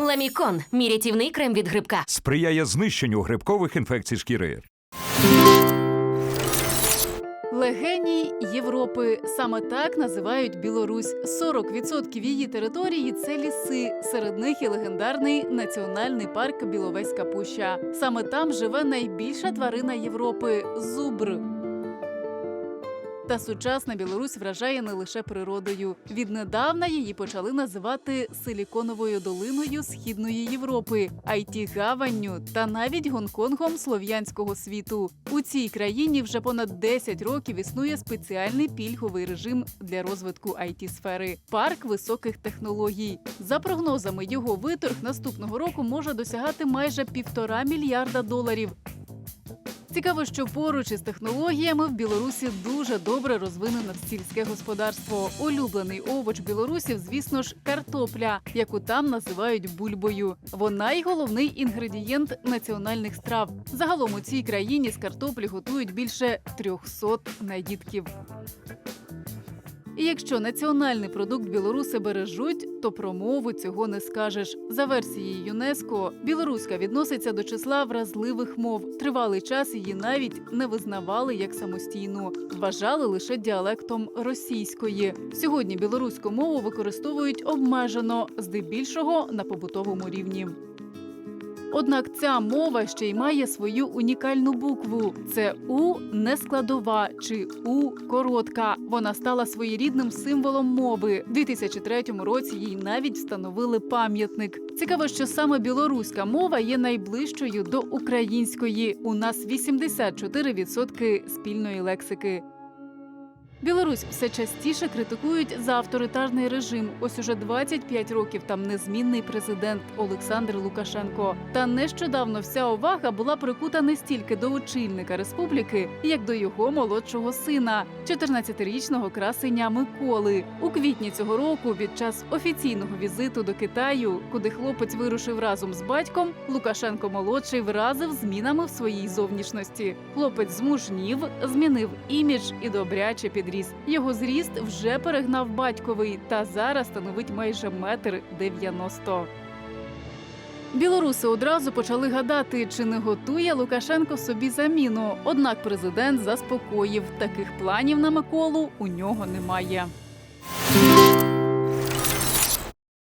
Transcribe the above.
Ламікон мій рятівний крем від грибка. Сприяє знищенню грибкових інфекцій шкіри. Легеній Європи саме так називають Білорусь. 40% її території це ліси. Серед них і легендарний національний парк Біловеська Пуща. Саме там живе найбільша тварина Європи зубр. Та сучасна Білорусь вражає не лише природою. Віднедавна її почали називати силіконовою долиною східної Європи, it гаванню та навіть Гонконгом слов'янського світу. У цій країні вже понад 10 років існує спеціальний пільговий режим для розвитку it сфери парк високих технологій. За прогнозами, його виторг наступного року може досягати майже півтора мільярда доларів. Цікаво, що поруч із технологіями в Білорусі дуже добре розвинено сільське господарство. Улюблений овоч білорусів, звісно ж, картопля, яку там називають бульбою. Вона й головний інгредієнт національних страв. Загалом у цій країні з картоплі готують більше 300 наїдків. І якщо національний продукт білоруси бережуть, то про мову цього не скажеш. За версією ЮНЕСКО, білоруська відноситься до числа вразливих мов. Тривалий час її навіть не визнавали як самостійну, вважали лише діалектом російської. Сьогодні білоруську мову використовують обмежено, здебільшого на побутовому рівні. Однак ця мова ще й має свою унікальну букву: це У не складова чи У коротка. Вона стала своєрідним символом мови. У 2003 році їй навіть встановили пам'ятник. Цікаво, що саме білоруська мова є найближчою до української. У нас 84% спільної лексики. Білорусь все частіше критикують за авторитарний режим. Ось уже 25 років там незмінний президент Олександр Лукашенко. Та нещодавно вся увага була прикута не стільки до очільника республіки, як до його молодшого сина, 14-річного красеня Миколи. У квітні цього року, під час офіційного візиту до Китаю, куди хлопець вирушив разом з батьком, Лукашенко молодший вразив змінами в своїй зовнішності. Хлопець змужнів, змінив імідж і добряче підріс. Його зріст вже перегнав батьковий та зараз становить майже метр дев'яносто. Білоруси одразу почали гадати, чи не готує Лукашенко собі заміну. Однак президент заспокоїв, таких планів на Миколу у нього немає.